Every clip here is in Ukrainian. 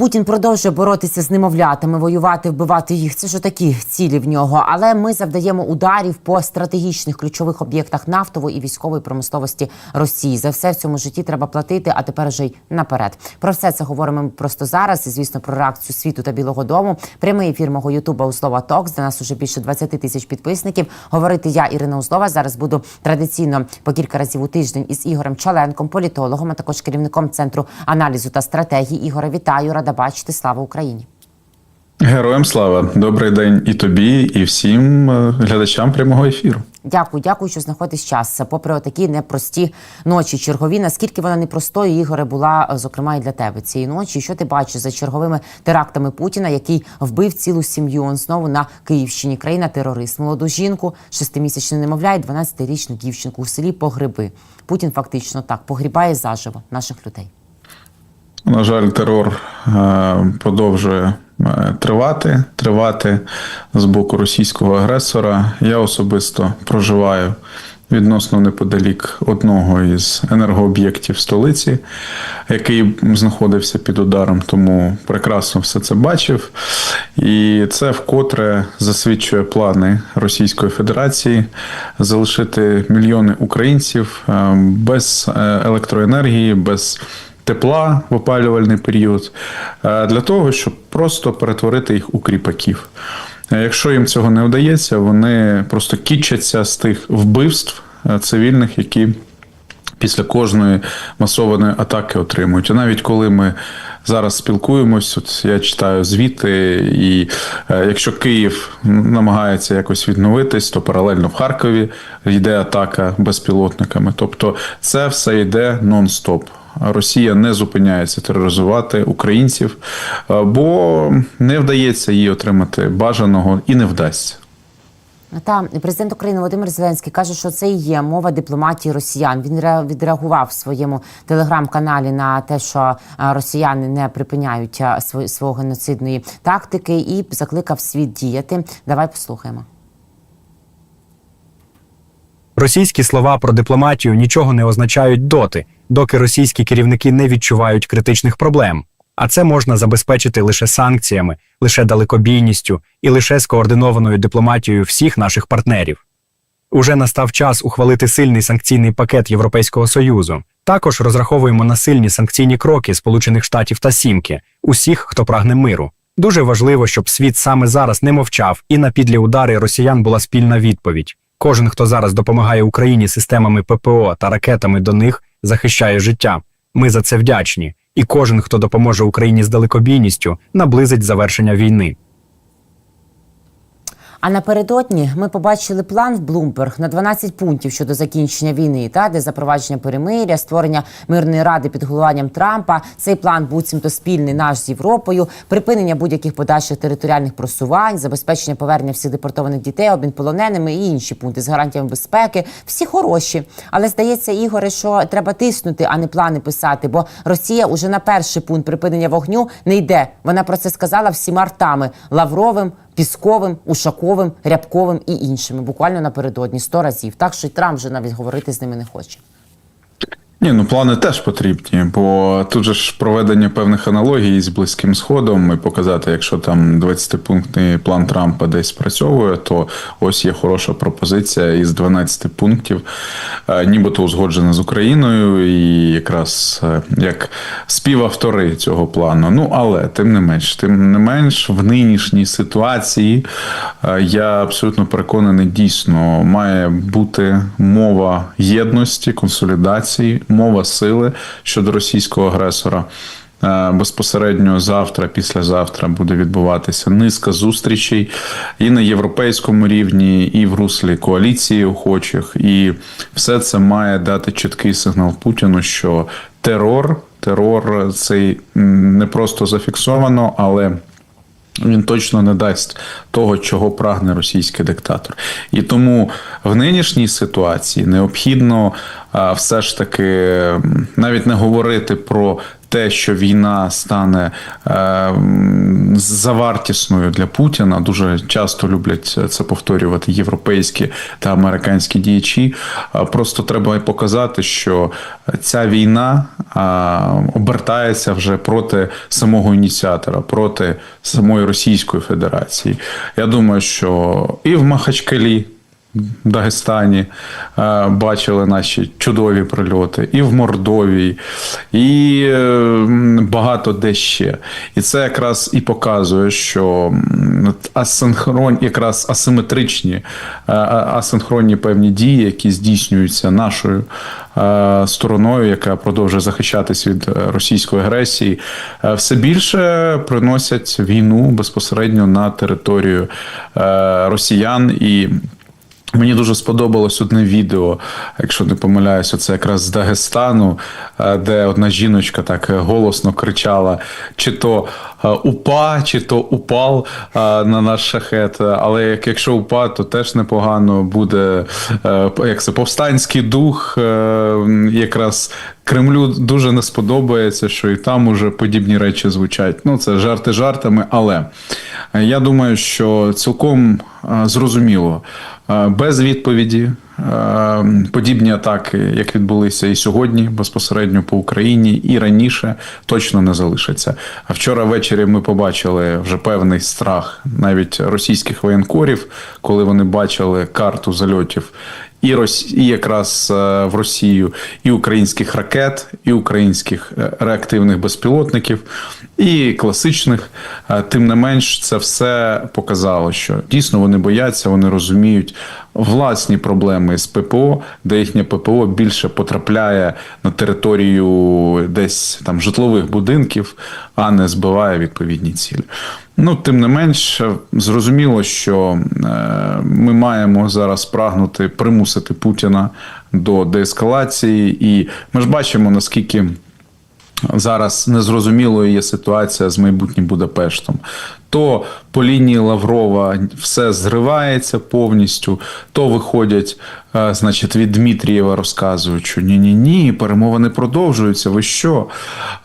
Путін продовжує боротися з немовлятами, воювати, вбивати їх. Це ж такі цілі в нього. Але ми завдаємо ударів по стратегічних ключових об'єктах нафтової і військової промисловості Росії. За все в цьому житті треба платити, а тепер вже й наперед. Про все це говоримо просто зараз. І звісно, про реакцію світу та Білого Дому. Прямий ефір мого Ютуба Услова Токс. Де нас уже більше 20 тисяч підписників. Говорити я, Ірина Узлова. Зараз буду традиційно по кілька разів у тиждень із Ігорем Чаленком, політологом, а також керівником центру аналізу та стратегії. Ігоре, вітаю, рада бачити. Слава Україні! Героям слава, добрий день і тобі, і всім е, глядачам прямого ефіру. Дякую, дякую, що знаходиш час. Попри такі непрості ночі чергові. Наскільки вона непростою, Ігоре, була е, зокрема і для тебе цієї ночі? Що ти бачиш за черговими терактами Путіна, який вбив цілу сім'ю? Он знову на Київщині. Країна терорист, молоду жінку, шестимісячне немовля і 12-річну дівчинку у селі Погреби. Путін фактично так погрібає заживо наших людей. На жаль, терор е, продовжує е, тривати, тривати з боку російського агресора. Я особисто проживаю відносно неподалік одного із енергооб'єктів столиці, який знаходився під ударом, тому прекрасно все це бачив. І це вкотре засвідчує плани Російської Федерації залишити мільйони українців е, без електроенергії, без тепла в опалювальний період е, для того, щоб просто перетворити їх у кріпаків. Е, Якщо їм цього не вдається, вони просто кічаться з тих вбивств е, цивільних, які після кожної масованої атаки отримують. І навіть коли ми зараз спілкуємось, от я читаю звіти, і якщо Київ намагається якось відновитись, то паралельно в Харкові йде атака безпілотниками. Тобто це все йде нон-стоп. Росія не зупиняється тероризувати українців, е, бо не вдається їй отримати бажаного і не вдасться. Та президент України Володимир Зеленський каже, що це і є мова дипломатії росіян. Він ре- відреагував в своєму телеграм-каналі на те, що росіяни не припиняють свої свого геноцидної тактики, і закликав світ діяти. Давай послухаємо. Російські слова про дипломатію нічого не означають доти, доки російські керівники не відчувають критичних проблем. А це можна забезпечити лише санкціями, лише далекобійністю і лише скоординованою дипломатією всіх наших партнерів. Уже настав час ухвалити сильний санкційний пакет Європейського Союзу. Також розраховуємо на сильні санкційні кроки Сполучених Штатів та Сімки, усіх, хто прагне миру. Дуже важливо, щоб світ саме зараз не мовчав, і на підлі удари росіян була спільна відповідь. Кожен, хто зараз допомагає Україні системами ППО та ракетами до них, захищає життя. Ми за це вдячні. І кожен, хто допоможе Україні з далекобійністю, наблизить завершення війни. А напередодні ми побачили план в Bloomberg на 12 пунктів щодо закінчення війни, та де запровадження перемиря, створення мирної ради під головуванням Трампа. Цей план буцімто спільний наш з Європою, припинення будь-яких подальших територіальних просувань, забезпечення повернення всіх депортованих дітей, обмін полоненими і інші пункти з гарантіями безпеки. Всі хороші, але здається, Ігоре, що треба тиснути, а не плани писати. Бо Росія уже на перший пункт припинення вогню не йде. Вона про це сказала всіма ртами Лавровим. Пісковим, Ушаковим, Рябковим і іншими, буквально напередодні сто разів. Так що й Трамп вже навіть говорити з ними не хоче. Ні, ну плани теж потрібні, бо тут же ж проведення певних аналогій з Близьким Сходом і показати, якщо там 20-пунктний план Трампа десь спрацьовує, то ось є хороша пропозиція із 12 пунктів, е, нібито узгоджена з Україною, і якраз е, як співавтори цього плану. Ну але тим не менш, тим не менш, в нинішній ситуації е, я абсолютно переконаний, дійсно має бути мова єдності, консолідації, мова сили щодо російського агресора. Е, Безпосередньо завтра, післязавтра буде відбуватися низка зустрічей і на європейському рівні, і в руслі коаліції охочих. І все це має дати чіткий сигнал Путіну, що терор, терор цей не просто зафіксовано, але він точно не дасть того, чого прагне російський диктатор. І тому в нинішній ситуації необхідно все ж таки навіть не говорити про те, що війна стане е, завартісною для Путіна, дуже часто люблять це повторювати європейські та американські діячі. Просто треба показати, що ця війна а, обертається вже проти самого ініціатора, проти самої Російської Федерації. Я думаю, що і в Махачкалі. Дагестані е, бачили наші чудові прильоти, і в Мордовії, і багато де ще. І це якраз і показує, що асинхрон, якраз асиметричні, е, асинхронні певні дії, які здійснюються нашою е, стороною, яка продовжує захищатись від російської агресії, все більше приносять війну безпосередньо на територію росіян і. Мені дуже сподобалось одне відео, якщо не помиляюся, це якраз з Дагестану, е, де одна жіночка так голосно кричала: чи то е, упа, чи то упал е, на наш шахет. Але як- якщо упа, то теж непогано буде е, як це повстанський дух. е, Якраз Кремлю дуже не сподобається, що і там уже подібні речі звучать. Ну, це жарти жартами, але е, я думаю, що цілком е, зрозуміло. Е, Без відповіді е, подібні атаки, як відбулися і сьогодні, безпосередньо по Україні, і раніше точно не залишаться. А вчора ввечері ми побачили вже певний страх навіть російських воєнкорів, коли вони бачили карту зальотів. І Рос... і якраз е, в Росію і українських ракет, і українських е, реактивних безпілотників, і класичних. Е, Тим не менш, це все показало, що дійсно вони бояться, вони розуміють власні проблеми з ППО, де їхнє ППО більше потрапляє на територію десь там житлових будинків, а не збиває відповідні цілі. Ну, тим не менш, зрозуміло, що е, ми маємо зараз прагнути примусити Путіна до деескалації, і ми ж бачимо, наскільки. Зараз незрозумілою є ситуація з майбутнім Будапештом. То по лінії Лаврова все зривається повністю, то виходять, е, значить, від Дмитрієва розказують, що ні, ні, ні, перемовини продовжуються. Ви що?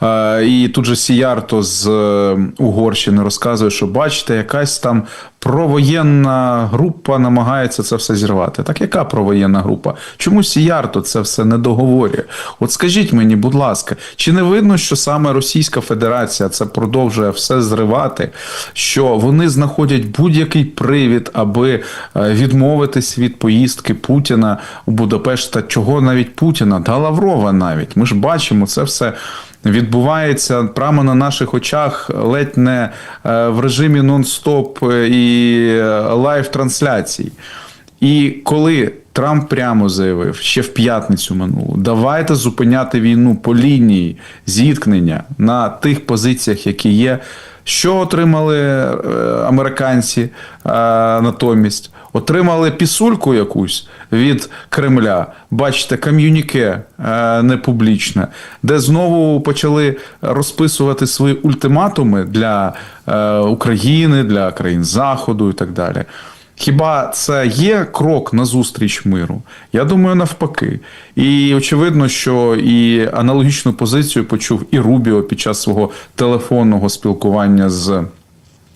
Е, І тут же Сіярто з е, Угорщини розказує, що бачите, якась там провоєнна група намагається це все зірвати. Так яка провоєнна група? Чому Сіярто це все не договорює? От скажіть мені, будь ласка, чи не видно, що саме Російська Федерація це продовжує все зривати? Що вони знаходять будь-який привід, аби е, відмовитись від поїздки Путіна у Будапешт, та чого навіть Путіна та Лаврова навіть. Ми ж бачимо це все. Відбувається прямо на наших очах, ледь не е, в режимі нон-стоп е, і лайв-трансляцій. І коли Трамп прямо заявив ще в п'ятницю минулу, давайте зупиняти війну по лінії зіткнення на тих позиціях, які є. Що отримали е, американці е, натомість? Отримали пісульку якусь від Кремля. Бачите, ком'юніке е, непублічне, де знову почали розписувати свої ультиматуми для України, для країн Заходу і так далі. Хіба це є крок назустріч миру? Я думаю, навпаки. І очевидно, що і аналогічну позицію почув і Рубіо під час свого телефонного спілкування з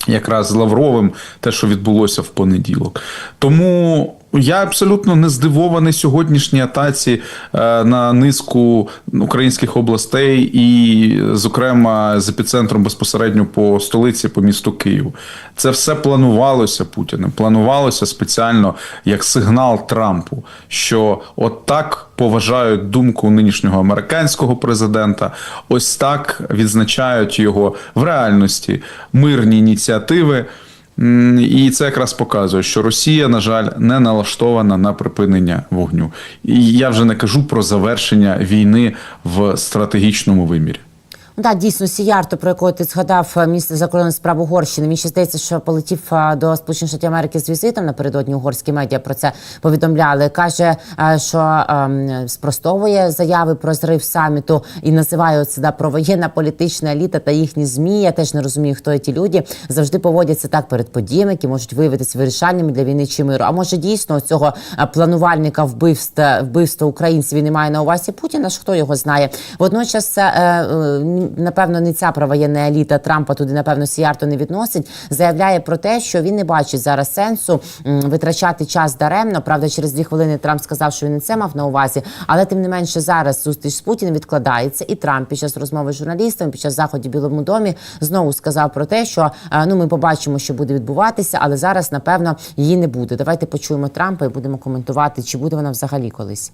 якраз з Лавровим, те, що відбулося в понеділок. Тому я абсолютно не здивований сьогоднішній атаці е, на низку українських областей, і, зокрема, з епіцентром безпосередньо по столиці, по місту Києву. Це все планувалося Путіним. Планувалося спеціально як сигнал Трампу, що от так поважають думку нинішнього американського президента, ось так відзначають його в реальності мирні ініціативи. І це якраз показує, що Росія, на жаль, не налаштована на припинення вогню. І я вже не кажу про завершення війни в стратегічному вимірі. Так, дійсно, Сіярто, про якого ти згадав, е, міністр закордонних справ Угорщини. Мені ще здається, що полетів е, до Сполучених Штатів Америки з візитом напередодні угорські медіа про це повідомляли. Каже, е, що ем, спростовує заяви про зрив саміту і називає оце да, провоєнна політична еліта та їхні змі. Я теж не розумію, хто ті люди завжди поводяться так перед подіями, які можуть виявитися вирішальними для війни чи миру. А може дійсно цього планувальника вбивства вбивства українців і немає на увазі Путіна? Ж хто його знає? Водночас е, е, напевно не ця провоєнна еліта Трампа туди, напевно, Сіярто не відносить. Заявляє про те, що він не бачить зараз сенсу витрачати час даремно. Правда, через дві хвилини Трамп сказав, що він не це мав на увазі, але тим не менше зараз зустріч з Путіним відкладається. І Трамп під час розмови з журналістами, під час заходів в Білому домі знову сказав про те, що е, ну ми побачимо, що буде відбуватися, але зараз напевно її не буде. Давайте почуємо Трампа і будемо коментувати, чи буде вона взагалі колись.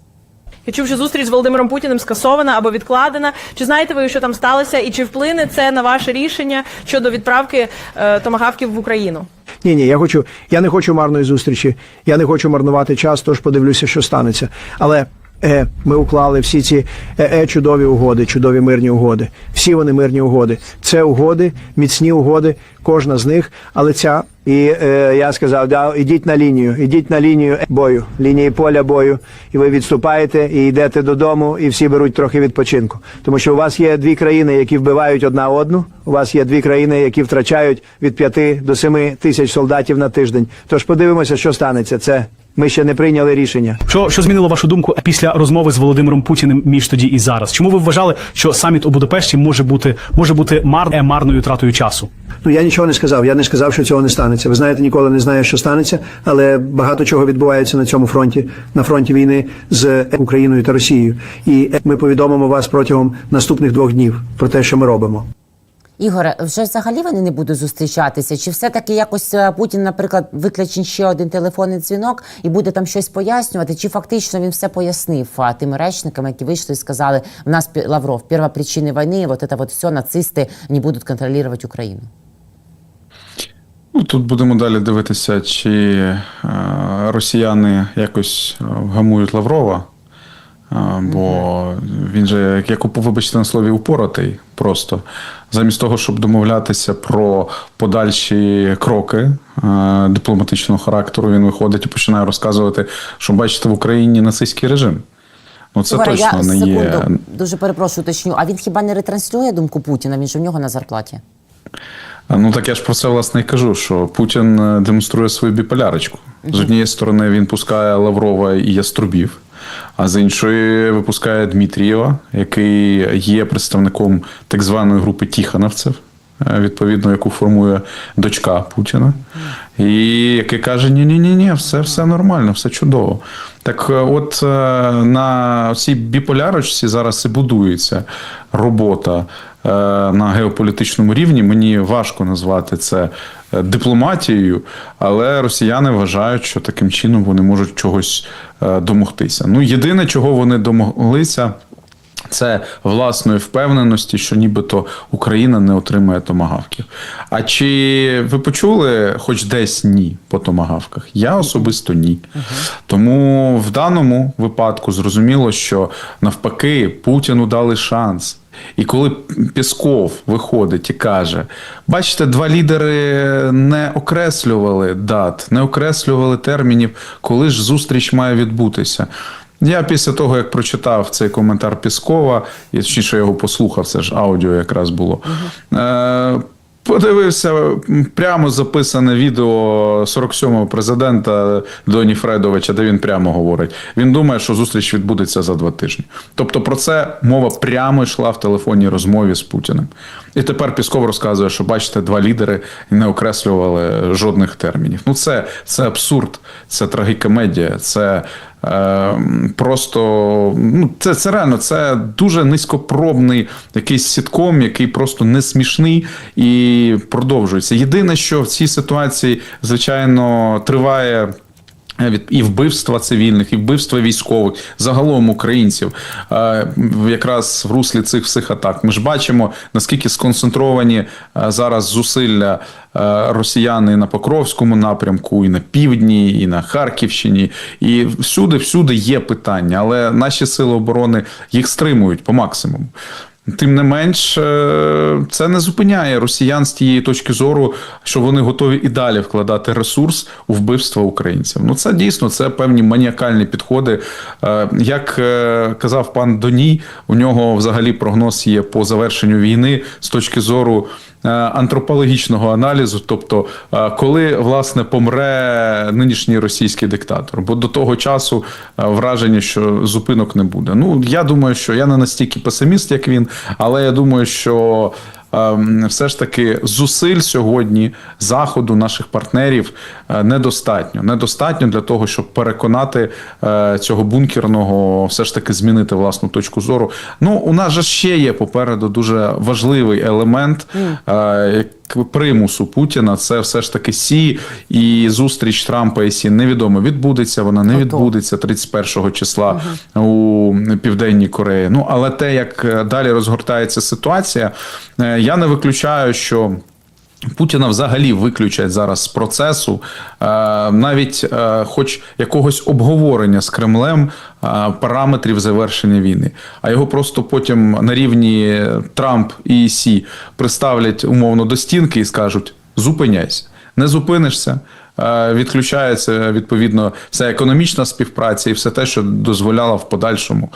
Я чув, що зустріч з Володимиром Путіним скасована або відкладена. Чи знаєте ви, що там сталося, і чи вплине це на ваше рішення щодо відправки е, томагавків в Україну? Ні, ні, я хочу. Я не хочу марної зустрічі. Я не хочу марнувати час, тож подивлюся, що станеться. Але е, ми уклали всі ці е, е, чудові угоди, чудові мирні угоди. Всі вони мирні угоди. Це угоди, міцні угоди, кожна з них. Але ця і е, я сказав, да, ідіть на лінію, ідіть на лінію бою, лінії поля бою, і ви відступаєте і йдете додому, і всі беруть трохи відпочинку. Тому що у вас є дві країни, які вбивають одна одну. У вас є дві країни, які втрачають від п'яти до семи тисяч солдатів на тиждень. Тож подивимося, що станеться. Це ми ще не прийняли рішення. Що, що змінило вашу думку після розмови з Володимиром Путіним між тоді і зараз? Чому ви вважали, що саміт у Будапешті може бути може бути мар, е, марною тратою часу? Ну я нічого не сказав. Я не сказав, що цього не станеться. Ви знаєте, ніколи не знаю, що станеться, але багато чого відбувається на цьому фронті, на фронті війни з Україною та Росією. І ми повідомимо вас протягом наступних двох днів про те, що ми робимо. Ігоре, вже взагалі вони не будуть зустрічатися? Чи все-таки якось е, Путін, наприклад, викличе ще один телефонний дзвінок і буде там щось пояснювати? Чи фактично він все пояснив а, тими речниками, які вийшли і сказали, в нас Лавров, перша причина війни, вот это вот все, нацисти не будуть контролювати Україну? Ну, тут будемо далі дивитися, чи е, росіяни якось е, вгамують Лаврова. Бо він же, як вибачте на слові, упоротий просто. Замість того, щоб домовлятися про подальші кроки е, дипломатичного характеру, він виходить і починає розказувати, що бачите в Україні нацистський режим. Ну це Ігоре, точно я не секунду є. дуже перепрошую, уточню. А він хіба не ретранслює думку Путіна? Він же в нього на зарплаті. Ну так я ж про це власне і кажу, що Путін е, демонструє свою біполярочку. З однієї сторони він пускає Лаврова і Яструбів, а з іншої випускає Дмитрієва, який є представником так званої групи Тіхановців, відповідно, яку формує дочка Путіна, і який каже: ні ні ні ні все, все нормально, все чудово. Так, е, от е, на цій біполярочці зараз і будується робота е, на геополітичному рівні. Мені важко назвати це е, дипломатією, але росіяни вважають, що таким чином вони можуть чогось е, домогтися. Ну, єдине, чого вони домоглися. Це власної впевненості, що нібито Україна не отримає томагавків. А чи ви почули хоч десь ні по томагавках? Я особисто ні. Тому в даному випадку зрозуміло, що навпаки Путіну дали шанс. І коли Пісков виходить і каже: бачите, два лідери не окреслювали дат, не окреслювали термінів, коли ж зустріч має відбутися. Я після того, як прочитав цей коментар Піскова, і точніше його послухав, це ж аудіо якраз було. Е- Подивився прямо записане відео 47-го президента Доні Фредовича, де він прямо говорить. Він думає, що зустріч відбудеться за два тижні. Тобто про це мова прямо йшла в телефонній розмові з Путіним. І тепер Пісков розказує, що бачите, два лідери не окреслювали жодних термінів. Ну це, це абсурд, це трагікомедія, це просто ну, це, це реально це дуже низькопробний якийсь сітком, який просто не смішний і продовжується. Єдине, що в цій ситуації, звичайно, триває. Від і вбивства цивільних, і вбивства військових, загалом українців, е, якраз в руслі цих всіх атак. Ми ж бачимо, наскільки сконцентровані е, зараз зусилля е, росіяни на Покровському напрямку, і на півдні, і на Харківщині. І всюди, всюди є питання, але наші сили оборони їх стримують по максимуму. Тим не менш, е, це не зупиняє росіян з тієї точки зору, що вони готові і далі вкладати ресурс у вбивство українців. Ну це дійсно це певні маніакальні підходи. Е, Як е, казав пан Доній, у нього взагалі прогноз є по завершенню війни з точки зору. Е, Антропологічного аналізу, тобто е, коли власне помре нинішній російський диктатор, бо до того часу е, враження, що зупинок не буде. Ну я думаю, що я не настільки песиміст, як він, але я думаю, що все ж таки зусиль сьогодні заходу наших партнерів е, недостатньо. Недостатньо для того, щоб переконати е, цього бункерного все ж таки змінити власну точку зору. Ну, у нас же ще є попереду дуже важливий елемент. Примусу Путіна це все ж таки Сі і зустріч Трампа і Сі невідомо відбудеться. Вона не відбудеться 31 числа у Південній Кореї. Ну але те, як е, далі розгортається ситуація, е, я не виключаю, що. Путіна взагалі виключать зараз з процесу, е, навіть хоч якогось обговорення з Кремлем параметрів завершення війни. А його просто потім на рівні Трамп і Сі приставлять умовно до стінки і скажуть: зупиняйся, не зупинишся. Відключається відповідно вся економічна співпраця і все те, що дозволяло в подальшому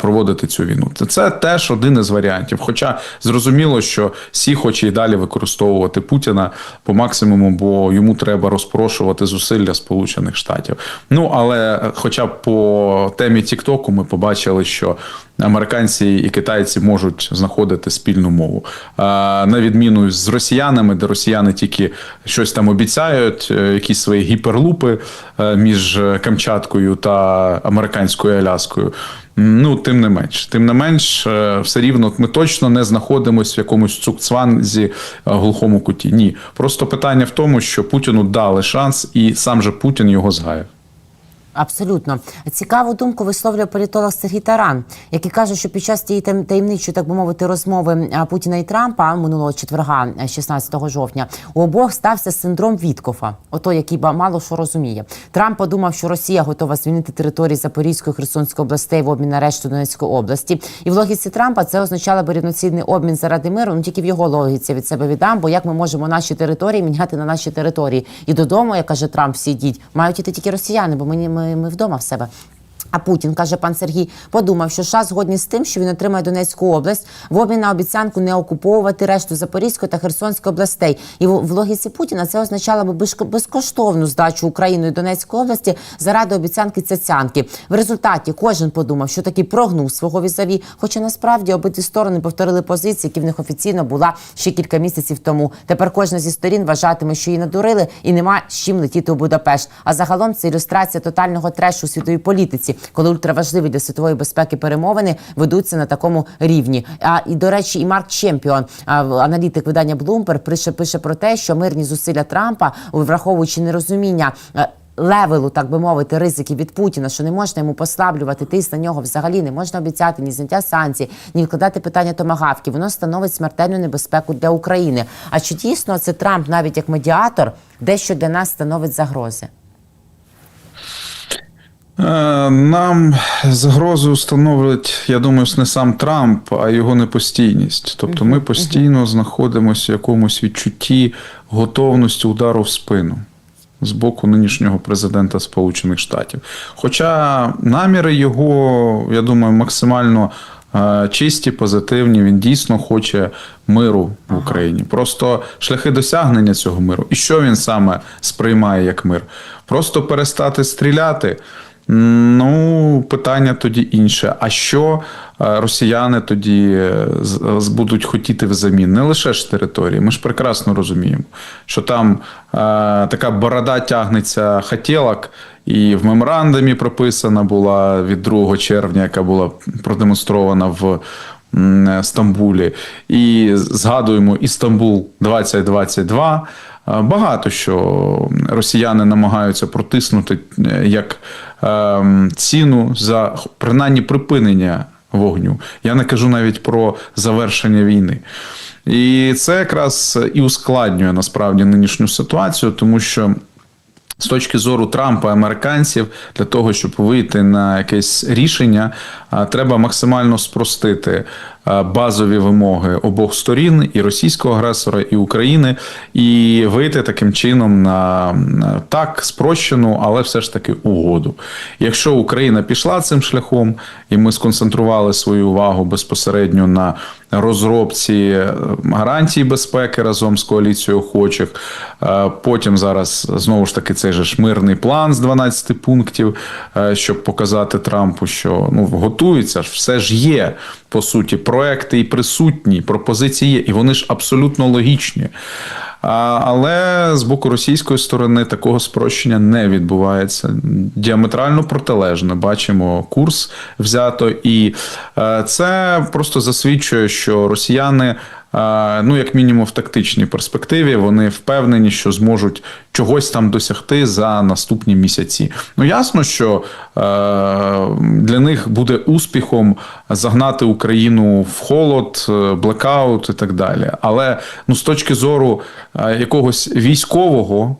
проводити цю війну. Це- Це теж один із варіантів. Хоча зрозуміло, що Сі хоче і далі використовувати Путіна по максимуму, бо йому треба розпрошувати зусилля Сполучених Штатів. Ну але, е, хоча б по темі Тіктоку, ми побачили, що американці і китайці можуть знаходити спільну мову. Е, На відміну з росіянами, де росіяни тільки щось там обіцяють, е, якісь свої гіперлупи е, між Камчаткою та американською Аляскою. Ну, тим не менш, тим не менш, е, все рівно ми точно не знаходимося в якомусь цукцванзі е, глухому куті. Ні, просто питання в тому, що Путіну дали шанс, і сам же Путін його згаяв. Абсолютно цікаву думку висловлює політолог Сергій Таран, який каже, що під час тієї таєм- таємничої, так би мовити, розмови Путіна і Трампа минулого четверга, е, 16 жовтня, у обох стався синдром Віткофа, ото який мало що розуміє. Трамп подумав, що Росія готова звільнити території Запорізької Херсонської областей в обмін на решту Донецької області. І в логіці Трампа це означало би рівноцінний обмін заради миру. Ну тільки в його логіці від себе віддам. Бо як ми можемо наші території міняти на наші території? І додому, як каже Трамп, всі йдіть, мають іти тільки росіяни, бо ми, ми, ми вдома в себе. А Путін каже пан Сергій, подумав, що США згодні з тим, що він отримає Донецьку область в обмін на обіцянку не окуповувати решту Запорізької та Херсонської областей. І в, логіці Путіна це означало би безкоштовну здачу Україною Донецької області заради обіцянки цяцянки. В результаті кожен подумав, що таки прогнув свого візаві. Хоча насправді обидві сторони повторили позиції, які в них офіційно була ще кілька місяців тому. Тепер кожна зі сторін вважатиме, що її надурили, і нема з чим летіти у Будапешт. А загалом це ілюстрація тотального трешу у світовій політиці, коли ультраважливі для світової безпеки перемовини ведуться на такому рівні. А і до речі, і Марк Чемпіон, аналітик видання Bloomberg, пише, пише про те, що мирні зусилля Трампа, враховуючи нерозуміння. е, Левелу, так би мовити, ризиків від Путіна, що не можна йому послаблювати тиск на нього взагалі не можна обіцяти ні зняття санкцій, ні відкладати питання томагавки. Воно становить смертельну небезпеку для України. А чи дійсно це Трамп, навіть як медіатор, дещо для нас становить загрози? Е, Нам загрозу становить, я думаю, не сам Трамп, а його непостійність. Тобто ми постійно знаходимося в якомусь відчутті готовності удару в спину з боку нинішнього президента Сполучених Штатів. Хоча наміри його, я думаю, максимально е, чисті, позитивні. Він дійсно хоче миру в Україні. Просто шляхи досягнення цього миру. І що він саме сприймає як мир? Просто перестати стріляти. Ну, питання тоді інше. А що е, росіяни тоді е, з- будуть хотіти взамін? Не лише ж території. Ми ж прекрасно розуміємо, що там е, така борода тягнеться хотілок, і в меморандумі прописана була від 2 червня, яка була продемонстрована в Стамбулі. І згадуємо Істамбул 2022. Багато що росіяни намагаються протиснути е, як ем, ціну за принаймні припинення вогню. Я не кажу навіть про завершення війни. І це якраз і ускладнює насправді нинішню ситуацію, тому що. З точки зору Трампа, американців, для того, щоб вийти на якесь рішення, треба максимально спростити е, базові вимоги обох сторін і російського агресора, і України, і вийти таким чином на так спрощену, але все ж таки угоду. Якщо Україна пішла цим шляхом, і ми сконцентрували свою увагу безпосередньо на розробці е, гарантій безпеки разом з коаліцією охочих. Е, Потім зараз знову ж таки цей же ж мирний план з 12 пунктів, е, щоб показати Трампу, що ну готується ж, все ж є по суті. Проекти і присутні, пропозиції є, і вони ж абсолютно логічні. Але з боку російської сторони такого спрощення не відбувається. Діаметрально протилежно бачимо курс взято, і е, це просто засвідчує, що росіяни. Ну, як мінімум, в тактичній перспективі вони впевнені, що зможуть чогось там досягти за наступні місяці. Ну ясно, що е, для них буде успіхом загнати Україну в холод, е, блекаут і так далі. Але ну, з точки зору е, якогось військового.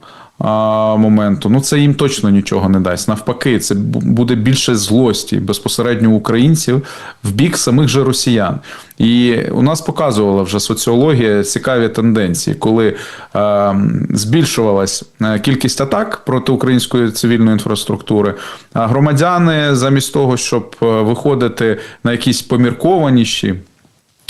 Моменту, ну це їм точно нічого не дасть. Навпаки, це буде більше злості безпосередньо українців в бік самих же росіян. І у нас показувала вже соціологія цікаві тенденції, коли е, збільшувалась е, кількість атак проти української цивільної інфраструктури, а громадяни замість того, щоб е, виходити на якісь поміркованіші.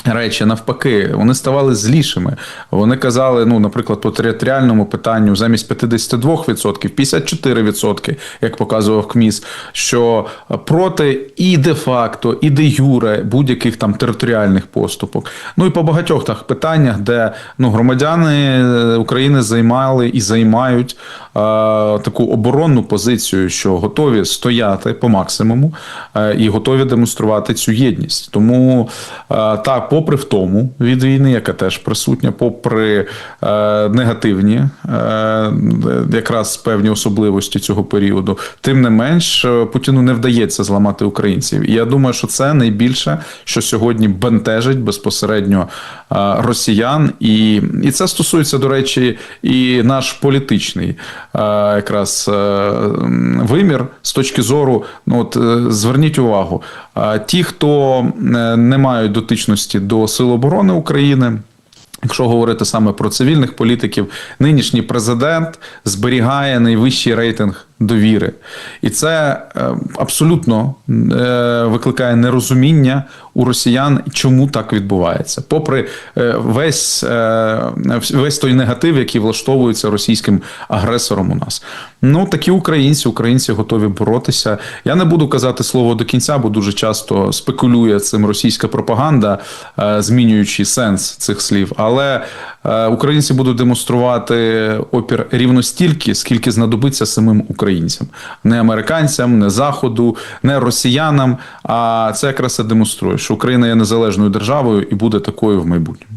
Речі навпаки, вони ставали злішими. Вони казали, ну, наприклад, по територіальному питанню замість 52%, 54%, як показував КМІС, що проти і де-факто, і де юре будь-яких там територіальних поступок. Ну і по багатьох так питаннях, де ну, громадяни України займали і займають е, таку оборонну позицію, що готові стояти по максимуму е, і готові демонструвати цю єдність. Тому е, так, попри втому від війни, яка теж присутня, попри е, негативні е, якраз певні особливості цього періоду, тим не менш е, Путіну не вдається зламати українців. І я думаю, що це найбільше, що сьогодні бентежить безпосередньо е, росіян, і, і це стосується, до речі, і наш політичний е, якраз е, вимір з точки зору, ну от е, зверніть увагу, ті, хто е, не мають дотичності до Сил оборони України. Якщо говорити саме про цивільних політиків, нинішній президент зберігає найвищий рейтинг довіри, і це е, абсолютно е, викликає нерозуміння у росіян, чому так відбувається, попри е, весь, весь той негатив, який влаштовується російським агресором у нас. Ну такі українці, українці готові боротися. Я не буду казати слово до кінця, бо дуже часто спекулює цим російська пропаганда, змінюючи сенс цих слів. Але українці будуть демонструвати опір рівно стільки, скільки знадобиться самим українцям, не американцям, не заходу, не росіянам. А це якраз і демонструє, що Україна є незалежною державою і буде такою в майбутньому.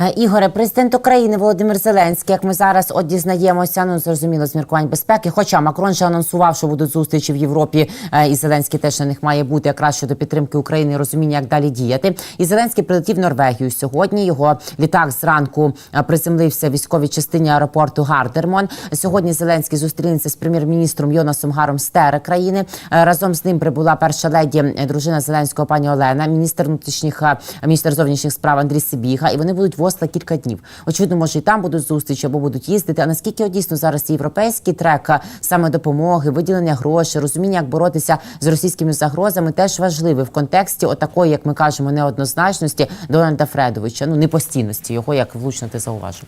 Е, Ігоре, президент України Володимир Зеленський, як ми зараз от дізнаємося, ну зрозуміло з міркувань безпеки. Хоча Макрон ще анонсував, що будуть зустрічі в Європі, е, і Зеленський теж на них має бути якраз щодо підтримки України розуміння, як далі діяти. І Зеленський прилетів в Норвегію сьогодні. Його літак зранку е, приземлився в військовій частині аеропорту Гардермон. Сьогодні Зеленський зустрінеться з прем'єр-міністром Йонасом Гаром Стера країни. Разом з ним прибула перша леді дружина Зеленського пані Олена, міністр внутрішніх міністр зовнішніх справ Андрій Сибіга. І вони будуть Осло кілька днів. Очевидно, може і там будуть зустрічі або будуть їздити. А наскільки дійсно зараз європейський трек саме допомоги, виділення грошей, розуміння, як боротися з російськими загрозами, теж важливий в контексті отакої, як ми кажемо, неоднозначності Дональда Фредовича, ну непостійності його, як влучно ти зауважив.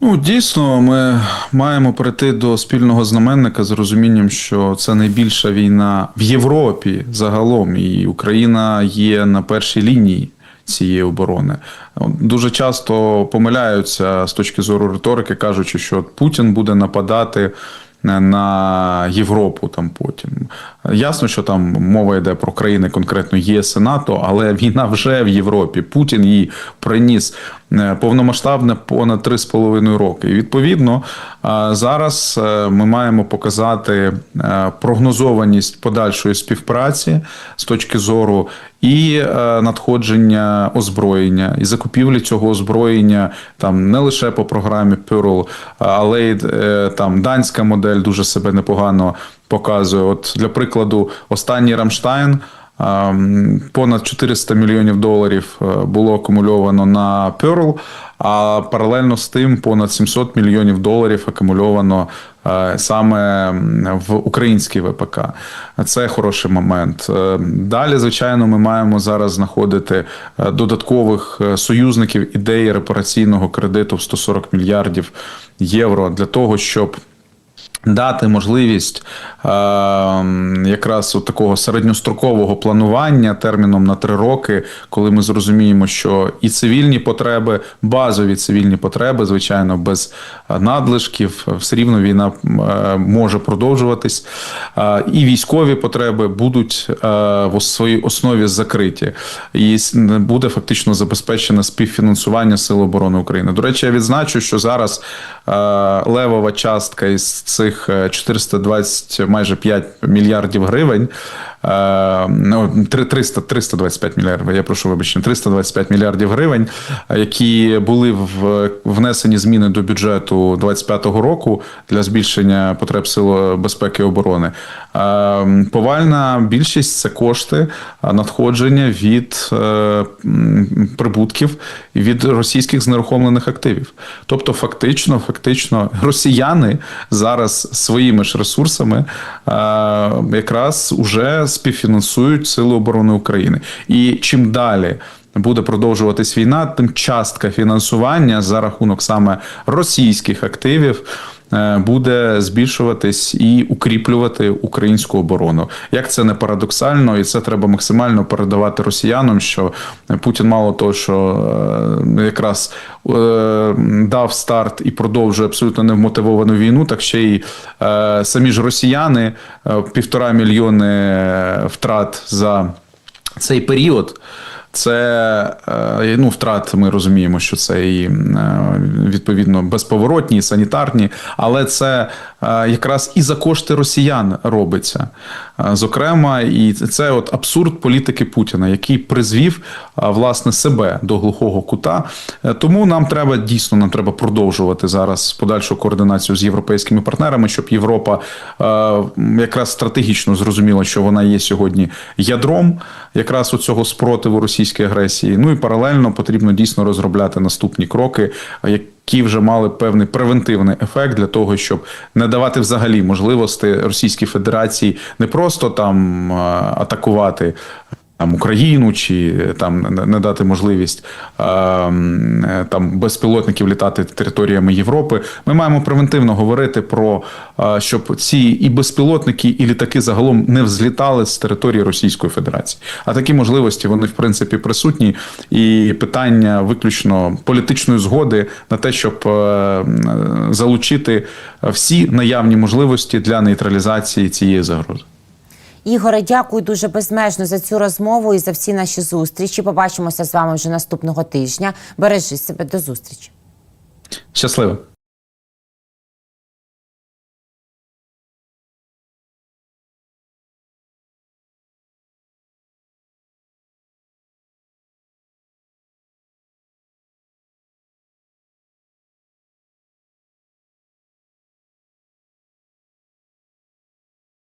Ну, дійсно, ми маємо прийти до спільного знаменника з розумінням, що це найбільша війна в Європі загалом, і Україна є на першій лінії цієї оборони. Дуже часто помиляються з точки зору риторики, кажучи, що Путін буде нападати на Європу там потім. Ясно, що там мова йде про країни конкретно ЄС і НАТО, але війна вже в Європі. Путін її приніс повномасштабне понад 3,5 роки. І відповідно е, зараз е, ми маємо показати прогнозованість подальшої співпраці з точки зору і надходження озброєння, і закупівлі цього озброєння там не лише по програмі Pearl, але й там данська модель дуже себе непогано показує. От для прикладу, останній Рамштайн. Ем, Понад 400 мільйонів доларів е, було акумульовано на Pearl, а паралельно з тим понад 700 мільйонів доларів акумульовано е, саме в український ВПК. Це хороший момент. Е, Далі, звичайно, ми маємо зараз знаходити додаткових союзників ідеї репараційного кредиту в 140 мільярдів євро для того, щоб дати можливість е, якраз от такого середньострокового планування терміном на три роки, коли ми зрозуміємо, що і цивільні потреби, базові цивільні потреби, звичайно, без е, надлишків, все рівно війна е, може продовжуватись, і військові потреби будуть в своїй основі закриті, і буде фактично забезпечене співфінансування Сил оборони України. До речі, я відзначу, що зараз левова частка із цих е, 420 майже 5 мільярдів гривень. Е, Ну, три- 300, 325 мільярдів, я прошу вибачення, 325 мільярдів гривень, е, які були в, внесені зміни до бюджету 25-го року для збільшення потреб сил безпеки і оборони. Е, Повальна більшість це кошти е, надходження від е, прибутків від російських знерухомлених активів. Тобто, фактично, фактично, росіяни зараз своїми ж ресурсами е, якраз уже співфінансують Сили оборони України. І чим далі. Буде продовжуватись війна, тим частка фінансування за рахунок саме російських активів буде збільшуватись і укріплювати українську оборону. Як це не парадоксально, і це треба максимально передавати росіянам, що Путін мало того, що е, якраз е, дав старт і продовжує абсолютно невмотивовану війну, так ще й е, самі ж росіяни е, півтора мільйони втрат за цей період. Це е, ну, втрат, ми розуміємо, що це і е, відповідно безповоротні, і санітарні, але це е, якраз і за кошти росіян робиться. Зокрема, і це от абсурд політики Путіна, який призвів власне себе до глухого кута. Е, Тому нам треба дійсно нам треба продовжувати зараз подальшу координацію з європейськими партнерами, щоб Європа е, якраз стратегічно зрозуміла, що вона є сьогодні ядром якраз у цього спротиву російській агресії. Ну і паралельно потрібно дійсно розробляти наступні кроки, які вже мали певний превентивний ефект для того, щоб не давати взагалі можливості Російській Федерації не просто там е, атакувати. Там Україну чи е, там не- дати можливість е, там безпілотників літати територіями Європи. Ми маємо превентивно говорити про щоб ці і безпілотники, і літаки загалом не взлітали з території Російської Федерації. А такі можливості вони в принципі присутні. І питання виключно політичної згоди на те, щоб е, залучити всі наявні можливості для нейтралізації цієї загрози. Ігоре, дякую дуже безмежно за цю розмову і за всі наші зустрічі. Побачимося з вами вже наступного тижня. Бережи себе до зустрічі. Щасливо!